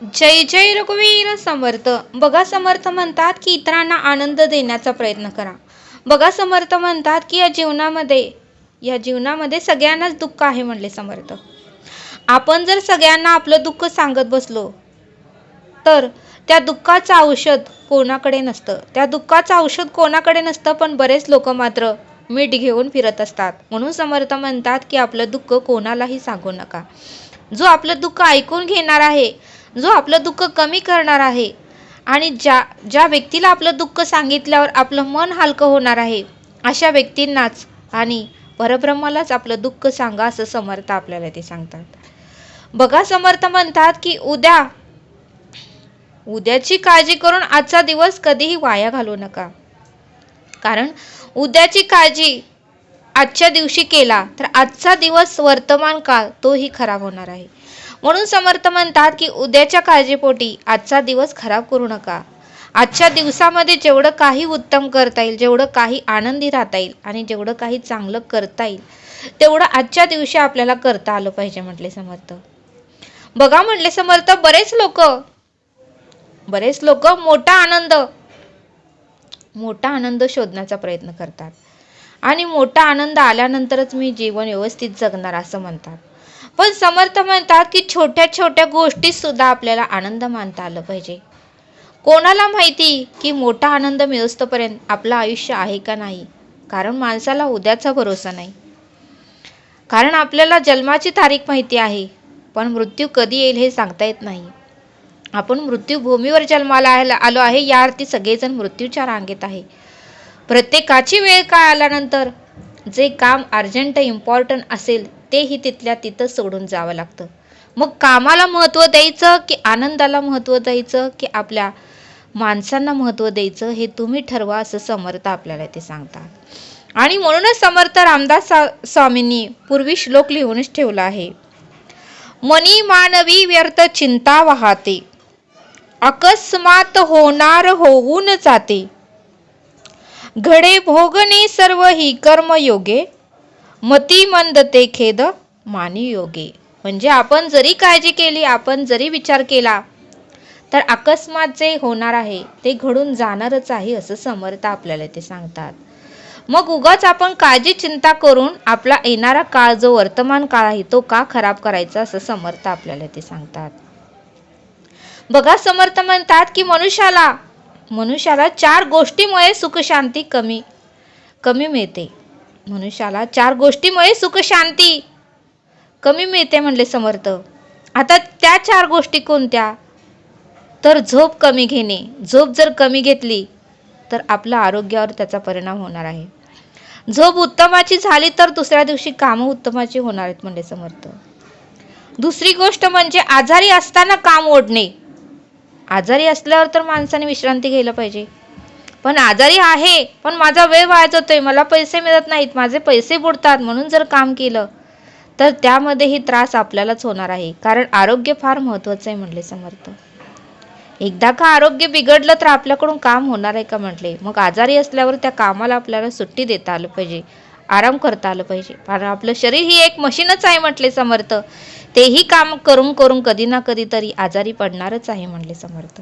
जय जय रघुवीर समर्थ. बघा समर्थ म्हणतात की इतरांना आनंद देण्याचा प्रयत्न करा. बघा समर्थ म्हणतात की या जीवनामध्ये या जीवनामध्ये सगळ्यांनाच दुःख आहे म्हणले समर्थ. आपण जर सगळ्यांना आपलं दुःख सांगत बसलो तर त्या दुःखाचं औषध कोणाकडे नसतं. त्या दुःखाचं औषध कोणाकडे नसतं पण बरेच लोक मात्र मीठ घेऊन फिरत असतात. म्हणून समर्थ म्हणतात की आपलं दुःख कोणालाही सांगू नका. जो आपलं दुःख ऐकून घेणार आहे जो आपलं दुःख कमी करणार आहे आणि ज्या ज्या व्यक्तीला आपलं दुःख सांगितल्यावर आपलं मन हलकं होणार आहे अशा व्यक्तींनाच आणि परब्रह्मालाच आपलं दुःख सांगा असं समर्थ आपल्याला ते सांगतात. बघा समर्थ म्हणतात की उद्या उद्याची काळजी करून आजचा दिवस कधीही वाया घालू नका. कारण उद्याची काळजी आजच्या दिवशी केला तर आजचा दिवस वर्तमान काळ तोही खराब होणार आहे. म्हणून समर्थ म्हणतात की उद्याच्या काळजीपोटी आजचा दिवस खराब करू नका. आजच्या दिवसामध्ये जेवढं काही उत्तम करता येईल जेवढं काही आनंदी राहता येईल आणि जेवढं काही चांगलं करता येईल तेवढं आजच्या दिवशी आपल्याला करता आलं पाहिजे म्हटले समर्थ. बघा म्हटले समर्थ बरेच लोक बरेच लोक मोठा आनंद मोठा आनंद शोधण्याचा प्रयत्न करतात. आणि मोठा आनंद आल्यानंतरच मी जीवन व्यवस्थित जगणार असं म्हणतात. पण समर्थ म्हणतात की छोट्या छोट्या गोष्टीत सुद्धा आपल्याला आनंद मानता आलं पाहिजे. कोणाला माहिती की मोठा आनंद मिळोस्तपर्यंत आपलं आयुष्य आहे का नाही? कारण माणसाला उद्याचा भरोसा नाही. कारण आपल्याला जन्माची तारीख माहिती आहे पण मृत्यू कधी येईल हे सांगता येत नाही. आपण मृत्यूभूमीवर जन्माला आलो आहे या अर्थी सगळेजण मृत्यूच्या रांगेत आहे. प्रत्येकाची वेळ काय आल्यानंतर जे काम अर्जंट इम्पॉर्टंट असेल तेही तिथल्या तिथं सोडून जावं लागतं. मग कामाला महत्त्व द्यायचं की आनंदाला महत्त्व द्यायचं की आपल्या माणसांना महत्त्व द्यायचं हे तुम्ही ठरवा असं समर्थ आपल्याला ते सांगतात. आणि म्हणूनच समर्थ रामदास स्वामींनी पूर्वी श्लोक लिहूनच ठेवला आहे. मनी मानवी व्यर्थ चिंता वाहते. अकस्मात होणार होऊन जाते. घडे भोगणे सर्व ही कर्मयोगे. मती मंद ते खेद मानी योगे म्हणजे आपण जरी काळजी केली आपण जरी विचार केला तर अकस्मात जे होणार आहे ते घडून जाणारच आहे असं समर्थ आपल्याला ते सांगतात. मग उगाच आपण काळजी चिंता करून आपला येणारा काळ जो वर्तमान काळ आहे तो का खराब करायचा असं समर्थ आपल्याला ते सांगतात. बघा समर्थ म्हणतात की मनुष्याला मनुष्याला चार गोष्टीमुळे सुखशांती कमी कमी मिळते. मनुष्याला चार गोष्टीमुळे सुखशांती कमी मिळते म्हणले समर्थ. आता त्या चार गोष्टी कोणत्या? तर झोप कमी घेणे. झोप जर कमी घेतली तर आपल्या आरोग्यावर त्याचा परिणाम होणार आहे. झोप उत्तमाची झाली तर दुसऱ्या दिवशी कामं उत्तमाची होणार आहेत म्हणले समर्थ. दुसरी गोष्ट म्हणजे आजारी असताना काम ओढणे. आजारी असल्यावर तर माणसाने विश्रांती घ्यायला पाहिजे. पण आजारी आहे पण माझा वेळ वाया जातोय मला पैसे मिळत नाहीत माझे पैसे बुडतात म्हणून जर काम केलं तर त्यामध्येही त्रास आपल्यालाच होणार आहे. कारण आरोग्य फार महत्त्वाचं आहे म्हणले समर्थ. एकदा का आरोग्य बिघडलं तर आपल्याकडून काम होणार आहे का म्हटले? मग आजारी असल्यावर त्या कामाला आपल्याला सुट्टी देता आलं पाहिजे आराम करता आलं पाहिजे. कारण आपलं शरीर ही एक मशीनच आहे म्हटले समर्थ. तेही काम करून करून कधी ना कधी तरी आजारी पडणारच आहे म्हणले समर्थ.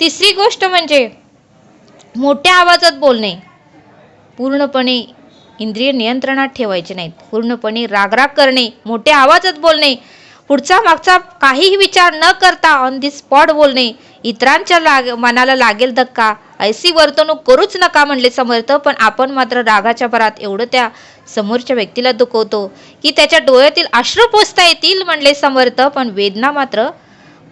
तिसरी गोष्ट म्हणजे मोठ्या आवाजात बोलणे. पूर्णपणे इंद्रिय नियंत्रणात ठेवायचे नाहीत. पूर्णपणे रागराग करणे मोठ्या आवाजात बोलणे पुढचा मागचा काहीही विचार न करता ऑन दी स्पॉट बोलणे इतरांच्या लाग मनाला लागेल धक्का ऐसी वर्तणूक करूच नका म्हणले समर्थ पण आपण मात्र रागाच्या भरात एवढं त्या समोरच्या व्यक्तीला दुखवतो की त्याच्या डोळ्यातील अश्रू पोचता येतील म्हणले समर्थ पण वेदना मात्र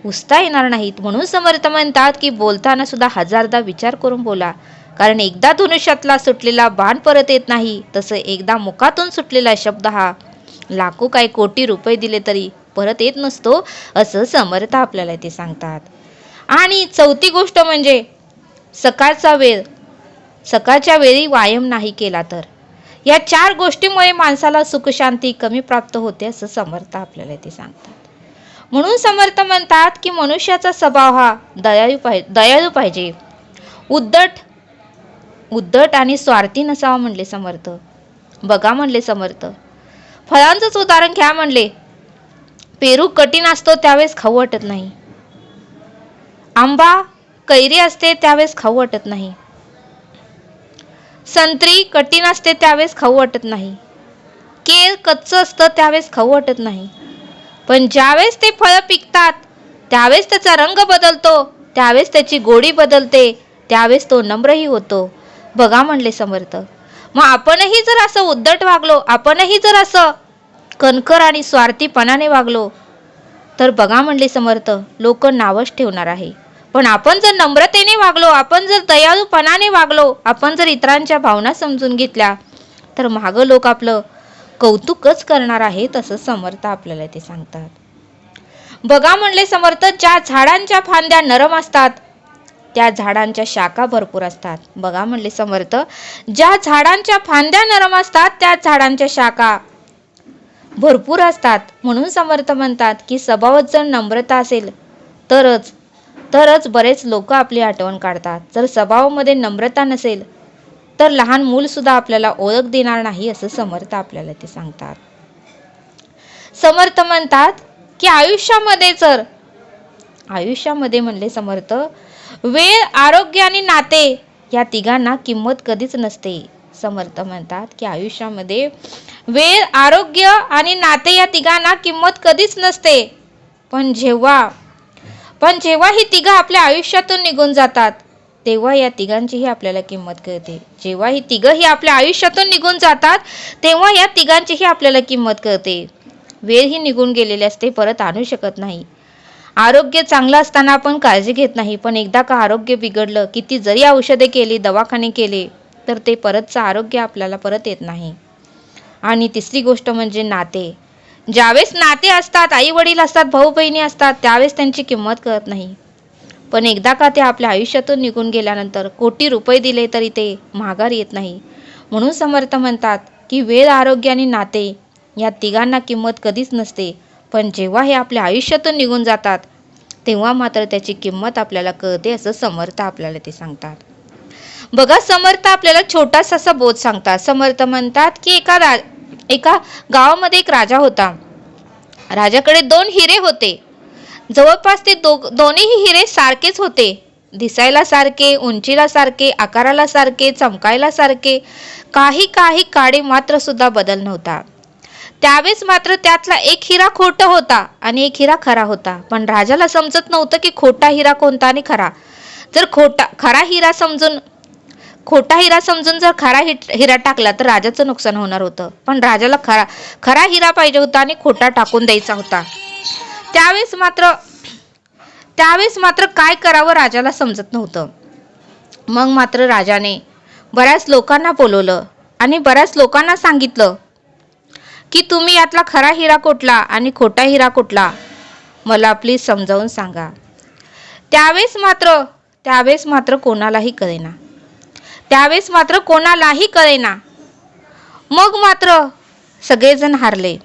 पुसता येणार नाहीत म्हणून समर्थ म्हणतात की बोलताना सुद्धा हजारदा विचार करून बोला. कारण एकदा धनुष्यातला सुटलेला बाण परत येत नाही तसं एकदा मुखातून सुटलेला शब्द हा. लाखो काय कोटी रुपये दिले तरी परत येत नसतो असं समर्थ आपल्याला ते सांगतात. आणि चौथी गोष्ट म्हणजे सकाळचा वेळ. सकाळच्या वेळी व्यायाम नाही केला तर. या चार गोष्टीमुळे माणसाला सुखशांती कमी प्राप्त होते असं समर्थ आपल्याला ते सांगतात. म्हणून समर्थ म्हणतात की मनुष्याचा स्वभाव हा दयाळू पाहिजे दयाळू पाहिजे. उद्धट उद्धट आणि स्वार्थी नसावा म्हणले समर्थ. बघा म्हणले समर्थ. फळांचंच उदाहरण घ्या म्हणले. पेरू कठीण असतो त्यावेळेस खाऊ वाटत नाही. आंबा कैरी असते त्यावेळेस खाऊ वाटत नाही. संत्री कठीण असते त्यावेळेस खाऊ वाटत नाही. केळ कच्चं असतं त्यावेळेस खाऊ वाटत नाही. पण ज्यावेळेस ते फळं पिकतात त्यावेळेस त्याचा रंग बदलतो त्यावेळेस त्याची गोडी बदलते त्यावेळेस तो नम्रही होतो. बघा म्हणले समर्थ. मग आपणही जर असं उद्धट वागलो आपणही जर असं कणकर आणि स्वार्थीपणाने वागलो तर बघा म्हणले समर्थ लोक नावच ठेवणार आहे. पण आपण जर नम्रतेने वागलो आपण जर दयाळूपणाने वागलो आपण जर इतरांच्या भावना समजून घेतल्या तर मागं लोक आपलं कौतुकच करणार आहे तसं समर्थ आपल्याला ते सांगतात. बघा म्हणले समर्थ ज्या झाडांच्या फांद्या नरम असतात त्या झाडांच्या शाखा भरपूर असतात. बघा म्हणले समर्थ ज्या झाडांच्या फांद्या नरम असतात त्या झाडांच्या शाखा भरपूर असतात. म्हणून समर्थ म्हणतात की स्वभावात जर नम्रता असेल तरच तरच बरेच लोक आपली आठवण काढतात. जर स्वभावामध्ये नम्रता नसेल तर लहान मूल सुद्धा आपल्याला ओळख देणार नाही असं समर्थ आपल्याला ते सांगतात. समर्थ म्हणतात की आयुष्यामध्ये जर आयुष्यामध्ये म्हणले समर्थ वेळ आरोग्य आणि नाते या तिघांना किंमत कधीच नसते. समर्थ म्हणतात की आयुष्यामध्ये वेळ आरोग्य आणि नाते या तिघांना किंमत कधीच नसते. पण जेव्हा पण जेव्हा ही तिघं आपल्या आयुष्यातून निघून जातात तेव्हा या तिघांचीही आपल्याला किंमत कळते. जेव्हा ही तिघंही आपल्या आयुष्यातून निघून जातात तेव्हा या तिघांचीही आपल्याला किंमत कळते. वेळ ही निघून गेलेली असते परत आणू शकत नाही. आरोग्य चांगलं असताना आपण काळजी घेत नाही पण एकदा का आरोग्य बिघडलं किती जरी औषधे केली दवाखाने केले तर ते परतचं आरोग्य आपल्याला परत येत नाही. आणि तिसरी गोष्ट म्हणजे नाते. ज्यावेळेस नाते असतात आई वडील असतात भाऊ बहिणी असतात त्यावेळेस त्यांची किंमत कळत नाही. पण एकदा का ते आपल्या आयुष्यातून निघून गेल्यानंतर कोटी रुपये दिले तरी ते महागार येत नाही. म्हणून समर्थ म्हणतात की वेळ आरोग्य आणि नाते या तिघांना किंमत कधीच नसते. पण जेव्हा हे आपल्या आयुष्यातून निघून जातात तेव्हा मात्र त्याची किंमत आपल्याला कळते असं समर्थ आपल्याला ते सांगतात. बघा समर्थ आपल्याला छोटासा असा बोध सांगतात. समर्थ म्हणतात की एका रा एका गावामध्ये एक राजा होता. राजाकडे दोन हिरे होते. जवळपास ते दो दोन्हीही हिरे सारखेच होते. दिसायला सारखे उंचीला सारखे आकाराला सारखे चमकायला सारखे काही काही काळे मात्र सुद्धा बदल नव्हता. त्यावेळेस मात्र त्यातला एक हिरा खोटा होता आणि एक हिरा खरा होता. पण राजाला समजत नव्हतं की खोटा हिरा कोणता आणि खरा. जर खोटा खरा हिरा समजून खोटा हिरा समजून जर खरा हिरा टाकला तर राजाचं नुकसान होणार होतं. पण राजाला खरा खरा हिरा पाहिजे होता आणि खोटा टाकून द्यायचा होता. त्यावेळेस मात्र त्यावेळेस मात्र काय करावं राजाला समजत नव्हतं. मग मात्र राजाने बऱ्याच लोकांना बोलवलं आणि बऱ्याच लोकांना सांगितलं की तुम्ही यातला खरा हिरा कुठला आणि खोटा हिरा कुठला? मला प्लीज समजावून सांगा. त्यावेळेस मात्र त्यावेळेस मात्र कोणालाही कळेना. त्यावेळेस मात्र कोणालाही कळेना. मग मात्र सगळेजण हारले.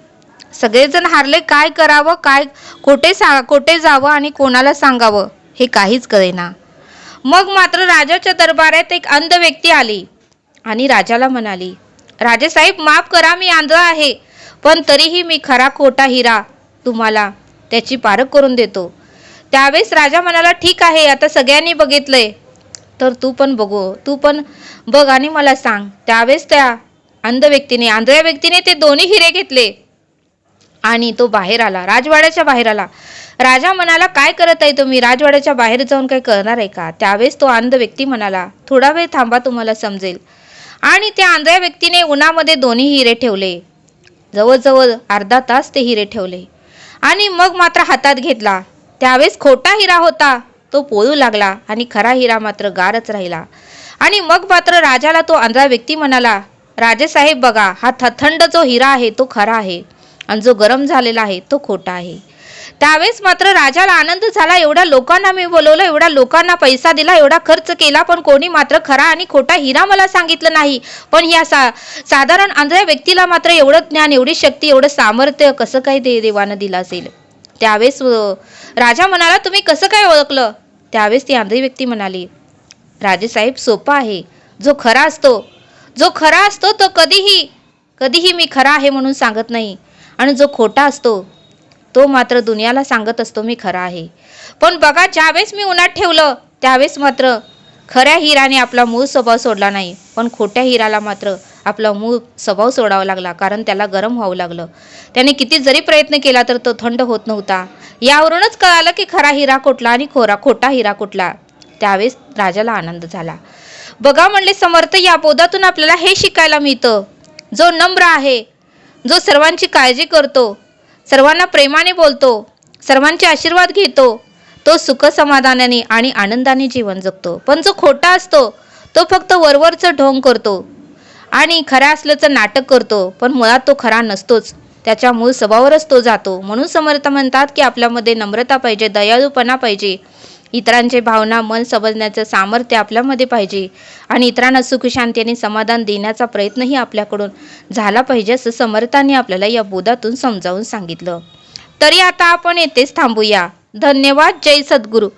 सगळेजण हारले काय करावं काय कोठे सा कोठे जावं आणि कोणाला सांगावं हे काहीच कळेना. मग मात्र राजाच्या दरबारात एक अंध व्यक्ती आली आणि राजाला म्हणाली राजेसाहेब माफ करा मी आंधळा आहे पण तरीही मी खरा खोटा हिरा तुम्हाला त्याची पारख करून देतो. त्यावेळेस राजा म्हणाला ठीक आहे आता सगळ्यांनी बघितलंय. तर तू पण बघू तू पण बघ आणि मला सांग. त्यावेळेस त्या अंध व्यक्तीने आंधळ्या व्यक्तीने ते दोन्ही हिरे घेतले. आणि तो बाहेर आला. राजवाड्याच्या बाहेर आला. राजा म्हणाला काय करत आहे तुम्ही? राजवाड्याच्या बाहेर जाऊन काही करणार आहे का? त्यावेळेस तो अंध व्यक्ती म्हणाला थोडा वेळ थांबा तुम्हाला समजेल. आणि त्या आंधळ्या व्यक्तीने उन्हामध्ये दोन्ही हिरे ठेवले. जवळजवळ अर्धा तास ते हिरे ठेवले. आणि मग मात्र हातात घेतला. त्यावेळेस खोटा हिरा होता. तो पोळू लागला आणि खरा हिरा मात्र गारच राहिला. आणि मग मात्र राजाला तो आंधळा व्यक्ती म्हणाला राजेसाहेब बघा हा थ थंड जो हिरा आहे तो खरा आहे. आणि जो गरम झालेला आहे तो खोटा आहे. त्यावेळेस मात्र राजाला आनंद झाला एवढ्या लोकांना मी बोलवलं एवढ्या लोकांना पैसा दिला एवढा खर्च केला पण कोणी मात्र खरा आणि खोटा हिरा मला सांगितलं नाही. पण या सा साधारण आंधळ्या व्यक्तीला मात्र एवढं ज्ञान एवढी शक्ती एवढं सामर्थ्य कसं काय दे देवानं दिलं असेल? त्यावेळेस राजा म्हणाला तुम्ही कसं काय ओळखलं? त्यावेळेस ती आंधळी व्यक्ती म्हणाली राजेसाहेब सोपा आहे. जो खरा असतो जो खरा असतो तो कधीही कधीही मी खरा आहे म्हणून सांगत नाही. आणि जो खोटा असतो तो मात्र दुनियाला सांगत असतो मी खरा आहे. पण बघा ज्यावेळेस मी उन्हात ठेवलं त्यावेळेस मात्र खऱ्या हिराने आपला मूळ स्वभाव सोडला नाही. पण खोट्या हिराला मात्र आपला मूळ स्वभाव सोडावा लागला कारण त्याला गरम व्हावं लागलं. त्याने किती जरी प्रयत्न केला तर तो थंड होत नव्हता. यावरूनच कळालं की खरा हिरा कुठला आणि खोरा खोटा हिरा कुठला. त्यावेळेस राजाला आनंद झाला. बघा म्हणले समर्थ या बोधातून आपल्याला हे शिकायला मिळतं. जो नम्र आहे जो सर्वांची काळजी करतो सर्वांना प्रेमाने बोलतो सर्वांचे आशीर्वाद घेतो तो सुख समाधानाने आणि आनंदाने जीवन जगतो. पण जो खोटा असतो तो फक्त वरवरचं ढोंग करतो आणि खरा असल्याचं नाटक करतो. पण मुळात तो खरा नसतोच. त्याच्या मूळ स्वभावावरच तो जातो. म्हणून समर्थ म्हणतात की आपल्यामध्ये नम्रता पाहिजे दयाळूपणा पाहिजे. इतरांचे भावना मन समजण्याचं सामर्थ्य आपल्यामध्ये पाहिजे. आणि इतरांना सुख शांती आणि समाधान देण्याचा प्रयत्नही आपल्याकडून झाला पाहिजे असं समर्थाने आपल्याला या बोधातून समजावून सांगितलं. तरी आता आपण येथेच थांबूया. धन्यवाद. जय सद्गुरू.